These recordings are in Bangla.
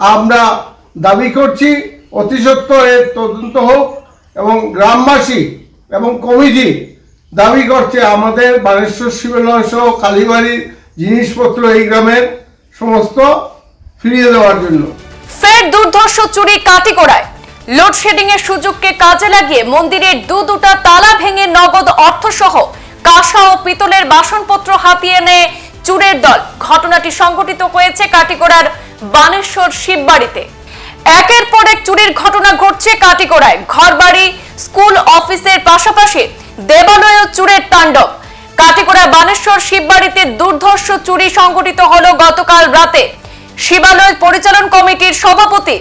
আমরা দাবি করছি অতি সত্বর এর তদন্ত হোক এবং গ্রামবাসী এবং কমিটি দাবি করছে আমাদের বানেশ্বর শিবালয় সহ কালীবাড়ির জিনিসপত্র এই গ্রামের সমস্ত ফিরিয়ে দেওয়ার জন্য। ফের দুর্ধর্ষ চুরি কাটিগড়ায় লোডশেডিং এর সুযোগকে কাজে লাগিয়ে মন্দিরের দু দুটা তালা ভেঙে নগদ অর্থসহ কাঁসা ও পিতলের বাসনপত্র হাতিয়ে নেয় চুরের দল। ঘটনাটি সংঘটিত হয়েছে কাটিগড়ার বানেশ্বর শিববাড়িতে। একের পর এক চুরির ঘটনা ঘটছে কাটিগড়ায়। ঘরবাড়ি, স্কুল, অফিসের পাশাপাশি দেবালয় চুরের তাণ্ডব। কাটিগড়া বানেশ্বর শিববাড়িতে দুর্ধর্ষ চুরি সংঘটিত হলো গতকাল রাতে। শিবালয় পরিচালন কমিটির সভাপতি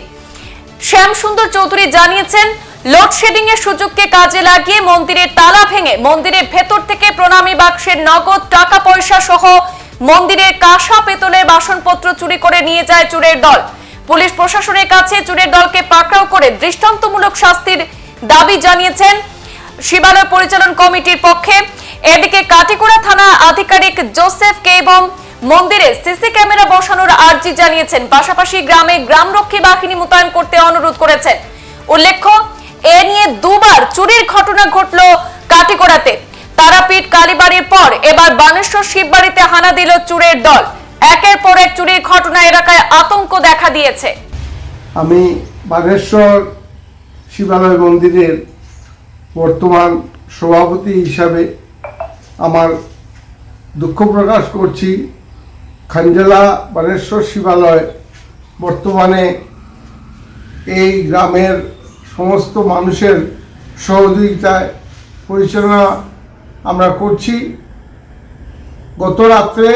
শ্যামসুন্দর চৌধুরী জানিয়েছেন লোডশেডিং এর সুযোগকে কাজে লাগিয়ে মন্দিরের তালা ভেঙে মন্দিরের ভেতর থেকে প্রণামী বাক্সের নগদ টাকা পয়সা সহ মন্দিরের কাঁসা পেতলের বাসনপত্র চুরি করে নিয়ে যায় চুরের দল। পুলিশ প্রশাসনের কাছে চুরের দলকে পাকড়াও করে দৃষ্টান্তমূলক শাস্তির দাবি জানিয়েছেন শিবালয় পরিচালন কমিটির পক্ষে। এদিকে কাটিকুড়া থানা আধিকারিক জোসেফ কে এবং মন্দিরে সিসি ক্যামেরা বসানোর আর্জি জানিয়েছেন। পাশাপাশি গ্রামে গ্রামরক্ষী বাহিনী মোতায়েন করতে অনুরোধ করেছেন। উল্লেখ্য, এ নিয়ে দুবার চুরির ঘটনা ঘটল এবার বানেশ্বর শিববাড়িতে হানা দিল চুরের দল। একের পর এক চুরির ঘটনা এলাকায় আতঙ্ক দেখা দিয়েছে। আমি বাগেশ্বর শিবালয় মন্দিরের বর্তমান সভাপতি হিসাবে আমার দুঃখ প্রকাশ করছি। খানজেলা বানেশ্বর শিবালয় বর্তমানে এই গ্রামের সমস্ত মানুষের সহযোগিতায় পরিচালনা আমরা করছি। গত রাত্রে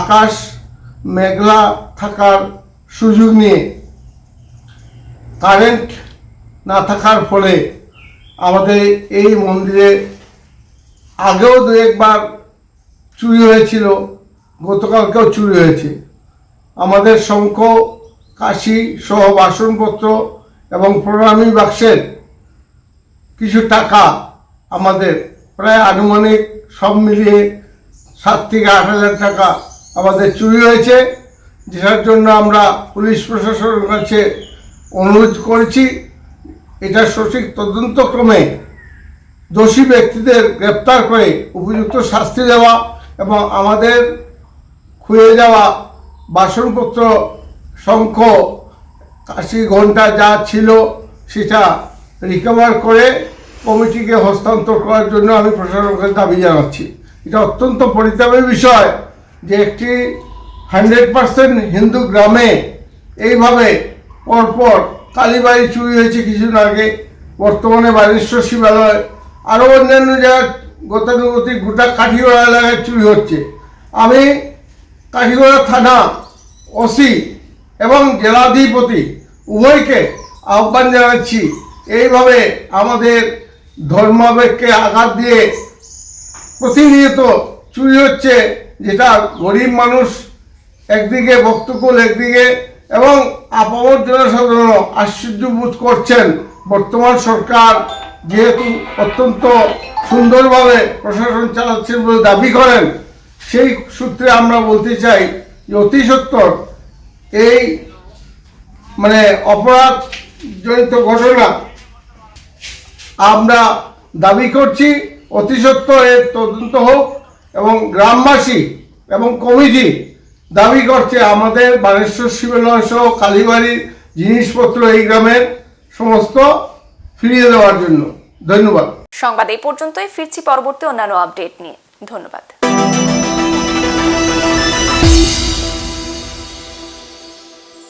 আকাশ মেঘলা থাকার সুযোগ নিয়ে কারেন্ট না থাকার ফলে আমাদের এই মন্দিরে আগেও দু একবার চুরি হয়েছিল, গতকালকেও চুরি হয়েছে। আমাদের শঙ্খ, কাশি সহ বাসনপত্র এবং প্রণামী বাক্সের কিছু টাকা আমাদের প্রায় আনুমানিক সব মিলিয়ে সাত থেকে আট হাজার টাকা আমাদের চুরি হয়েছে। যেটার জন্য আমরা পুলিশ প্রশাসনের কাছে অনুরোধ করেছি। এটা সঠিক তদন্তক্রমে দোষী ব্যক্তিদের গ্রেপ্তার করে উপযুক্ত শাস্তি দেওয়া এবং আমাদের খুয়ে যাওয়া বাসনপত্র, শঙ্খ কাশি ঘণ্টা যা ছিল সেটা রিকভার করে কমিটিকে হস্তান্তর করার জন্য আমি প্রশাসনকে দাবি জানাচ্ছি। এটা অত্যন্ত পরিতাপের বিষয় যে একটি হান্ড্রেড পার্সেন্ট হিন্দু গ্রামে এইভাবে পরপর কালীবাড়ি চুরি হয়েছে কিছুদিন আগে, বর্তমানে বানেশ্বর শিবালয়, আরও অন্যান্য জায়গায় গতানুগতিক গোটা কাঠিগড়া এলাকায় চুরি হচ্ছে। আমি কাঠিগড়া থানা ওসি এবং জেলাধিপতি উভয়কে আহ্বান জানাচ্ছি, এইভাবে আমাদের ধর্মাবেগকে আঘাত দিয়ে প্রতিনিয়ত চুরি হচ্ছে, যেটা গরিব মানুষ একদিকে ভক্তকুল একদিকে, এবং আপামর জনসাধারণ আশ্চর্য বোধ করছেন। বর্তমান সরকার যেহেতু অত্যন্ত সুন্দরভাবে প্রশাসন চালাচ্ছেন বলে দাবি করেন, সেই সূত্রে আমরা বলতে চাই যে অতি সত্তর এই মানে অপরাধ জনিত ঘটনা আমরা দাবি করছি অতি সত্য এর তদন্ত হোক এবং গ্রামবাসী এবং কমিটি দাবি করছে আমাদের বানেশ্বর শিবালয় সহ কালীবাড়ির জিনিসপত্র এই গ্রামের সমস্ত ফিরিয়ে দেওয়ার জন্য। ধন্যবাদ। সংবাদ এই পর্যন্তই। ফিরছি পরবর্তী অন্যান্য আপডেট নিয়ে। ধন্যবাদ।